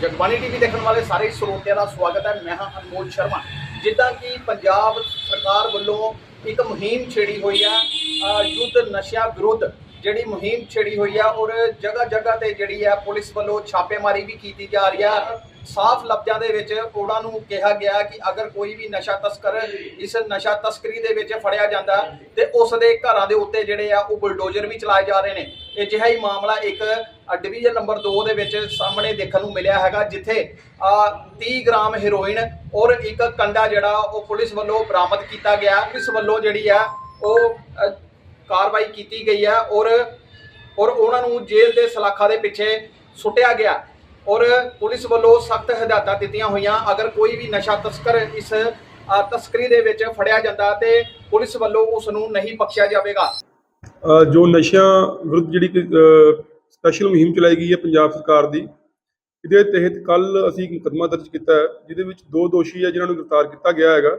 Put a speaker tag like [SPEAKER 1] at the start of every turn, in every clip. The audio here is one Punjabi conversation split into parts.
[SPEAKER 1] ਜਗਬਾਣੀ ਟੀਵੀ ਦੇਖਣ ਵਾਲੇ ਸਾਰੇ ਸਰੋਤਿਆਂ ਦਾ ਸਵਾਗਤ ਹੈ। ਮੈਂ ਹਾਂ ਅਨਮੋਲ ਸ਼ਰਮਾ। ਜਿੱਦਾਂ ਕਿ ਪੰਜਾਬ ਸਰਕਾਰ ਵੱਲੋਂ ਇੱਕ ਮੁਹਿੰਮ ਛੇੜੀ ਹੋਈ ਹੈ ਯੁੱਧ ਨਸ਼ਿਆਂ ਵਿਰੁੱਧ। ਜਿਹੜੀ ਮੁਹਿੰਮ ਛੇੜੀ ਹੋਈ ਆ ਔਰ ਜਗ੍ਹਾ ਜਗ੍ਹਾ ਤੇ ਜਿਹੜੀ ਆ ਪੁਲਿਸ ਵੱਲੋਂ ਛਾਪੇਮਾਰੀ ਵੀ ਕੀਤੀ ਜਾ ਰਹੀ ਆ। ਸਾਫ਼ ਲਫ਼ਜ਼ਾਂ ਦੇ ਵਿੱਚ ਉਹਨਾਂ ਨੂੰ ਕਿਹਾ ਗਿਆ ਕਿ ਅਗਰ ਕੋਈ ਵੀ ਨਸ਼ਾ ਤਸਕਰ ਇਸ ਨਸ਼ਾ ਤਸਕਰੀ ਦੇ ਵਿੱਚ ਫੜਿਆ ਜਾਂਦਾ ਤੇ ਉਸ ਦੇ ਘਰਾਂ ਦੇ ਉੱਤੇ ਜਿਹੜੇ ਆ ਉਹ ਬੁਲਡੋਜ਼ਰ ਵੀ ਚਲਾਏ ਜਾ ਰਹੇ ਨੇ। ਇਹ ਜਿਹਾ ਹੀ ਮਾਮਲਾ ਇੱਕ ਡਿਵੀਜ਼ਨ ਨੰਬਰ 2 ਦੇ ਵਿੱਚ ਸਾਹਮਣੇ ਦੇਖਣ ਨੂੰ ਮਿਲਿਆ ਹੈਗਾ ਜਿੱਥੇ ਅ, 30 ਗ੍ਰਾਮ ਹੈਰੋਇਨ ਔਰ ਇੱਕ ਕੰਡਾ ਜਿਹੜਾ ਉਹ ਪੁਲਿਸ ਵੱਲੋਂ ਬਰਾਮਦ ਕੀਤਾ ਗਿਆ। ਪੁਲਿਸ ਵੱਲੋਂ ਜਿਹੜੀ ਆ ਉਹ ਕਾਰਵਾਈ ਕੀਤੀ ਗਈ ਹੈ ਔਰ ਔਰ ਉਹਨਾਂ ਨੂੰ ਜੇਲ੍ਹ ਦੇ ਸਲਾਖਾਂ ਦੇ ਪਿੱਛੇ ਸੁੱਟਿਆ ਗਿਆ। ਔਰ ਪੁਲਿਸ ਵੱਲੋਂ ਸਖਤ ਹਦਾਇਤਾਂ ਦਿੱਤੀਆਂ ਹੋਈਆਂ। ਅਗਰ ਕੋਈ ਵੀ ਨਸ਼ਾ ਤਸਕਰ ਇਸ ਤਸਕਰੀ ਦੇ ਵਿੱਚ ਫੜਿਆ ਜਾਂਦਾ ਤੇ ਪੁਲਿਸ ਵੱਲੋਂ ਉਸ ਨੂੰ ਨਹੀਂ ਬਖਸ਼ਿਆ ਜਾਵੇਗਾ।
[SPEAKER 2] ਜੋ ਨਸ਼ਿਆਂ ਵਿਰੁੱਧ ਜਿਹੜੀ ਸਪੈਸ਼ਲ ਮੁਹਿੰਮ ਚਲਾਈ ਗਈ ਹੈ ਪੰਜਾਬ ਸਰਕਾਰ ਦੀ, ਇਹਦੇ ਤਹਿਤ ਕੱਲ ਅਸੀਂ ਇੱਕ ਮੁਕੱਦਮਾ ਦਰਜ ਕੀਤਾ ਹੈ, ਜਿਹਦੇ ਵਿੱਚ ਦੋ ਦੋਸ਼ੀ ਹੈ ਜਿਨ੍ਹਾਂ ਨੂੰ ਗ੍ਰਿਫਤਾਰ ਕੀਤਾ ਗਿਆ ਹੈਗਾ।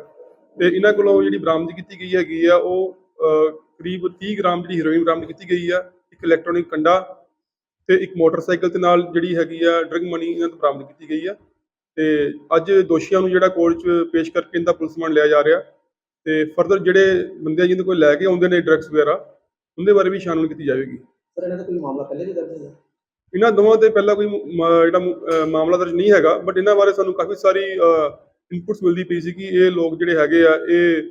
[SPEAKER 2] ਤੇ ਇਹਨਾਂ ਕੋਲੋਂ ਜਿਹੜੀ ਬਰਾਮਦ ਕੀਤੀ ਗਈ ਹੈਗੀ ਆ, ਉਹ ਕਰੀਬ 30 ਗ੍ਰਾਮ ਜਿਹੜੀ ਹੈਰੋਇਨ ਬਰਾਮਦ ਕੀਤੀ ਗਈ ਆ ਇੱਕ ਇਲੈਕਟ੍ਰੋਨਿਕ ਕੰਡਾ ਤੇ ਇੱਕ ਮੋਟਰਸਾਈਕਲ ਦੇ ਨਾਲ ਜਿਹੜੀ ਹੈਗੀ ਆ ਡਰਗ ਮਨੀ ਇਹਨਾਂ ਤੋਂ ਬਰਾਮਦ ਕੀਤੀ ਗਈ ਆ। ਤੇ ਅੱਜ ਦੋਸ਼ੀਆਂ ਨੂੰ ਜਿਹੜਾ ਕੋਰਟ 'ਚ ਪੇਸ਼ ਕਰਕੇ ਇਹਦਾ ਪੁਲਿਸ ਰਿਮਾਂਡ ਲਿਆ ਜਾ ਰਿਹਾ। ਤੇ ਫਰਦਰ ਜਿਹੜੇ ਬੰਦੇ ਜਿਹਦੇ ਕੋਲ ਲੈ ਕੇ ਆਉਂਦੇ ਨੇ ਡਰੱਗਸ ਵਗੈਰਾ ਉਹਦੇ ਬਾਰੇ ਵੀ ਛਾਨਬੀਨ ਕੀਤੀ ਜਾਵੇਗੀ।
[SPEAKER 3] ਸਰ ਇਹਨਾਂ ਦਾ ਕੋਈ ਮਾਮਲਾ ਪਹਿਲੇ ਵੀ ਦਰਜ ਹੈ?
[SPEAKER 2] ਇਹਨਾਂ ਦੋਵਾਂ ਤੇ ਪਹਿਲਾਂ ਕੋਈ ਜਿਹੜਾ ਮਾਮਲਾ ਦਰਜ ਨਹੀਂ ਹੈਗਾ ਬਟ ਇਹਨਾਂ ਬਾਰੇ ਸਾਨੂੰ ਕਾਫੀ ਸਾਰੀ ਇਨਪੁਟਸ ਮਿਲਦੀ ਪਈ ਸੀ ਕਿ ਇਹ ਲੋਕ ਜਿਹੜੇ ਹੈਗੇ ਆ ਇਹ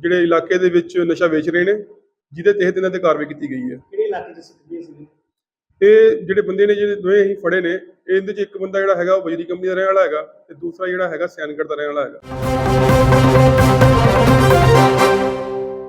[SPEAKER 2] ਜਿਹੜੇ ਇਲਾਕੇ ਦੇ ਵਿੱਚ ਨਸ਼ਾ ਵੇਚ ਰਹੇ ਨੇ ਜਿਹਦੇ ਤਹਿਤ ਇਹਨਾਂ ਤੇ ਕਾਰਵਾਈ ਕੀਤੀ ਗਈ ਹੈ।
[SPEAKER 3] ਕਿਹੜੇ ਇਲਾਕੇ 'ਚ ਸਿੱਖੀ ਸੀ
[SPEAKER 2] ਇਹ ਜਿਹੜੇ ਬੰਦੇ ਨੇ ਜਿਹੜੇ ਦੋਵੇਂ ਅਸੀਂ ਫੜੇ ਨੇ ਇਹਦੇ ਚ ਇੱਕ ਬੰਦਾ ਜਿਹੜਾ ਹੈਗਾ ਉਹ ਬਜਰੀ ਕੰਪਨੀ ਦਾ ਰਹਿਣ ਵਾਲਾ ਹੈਗਾ ਤੇ ਦੂਸਰਾ ਜਿਹੜਾ ਹੈਗਾ ਸਿਆਨਗੜ੍ਹ ਦਾ ਰਹਿਣ ਵਾਲਾ ਹੈਗਾ।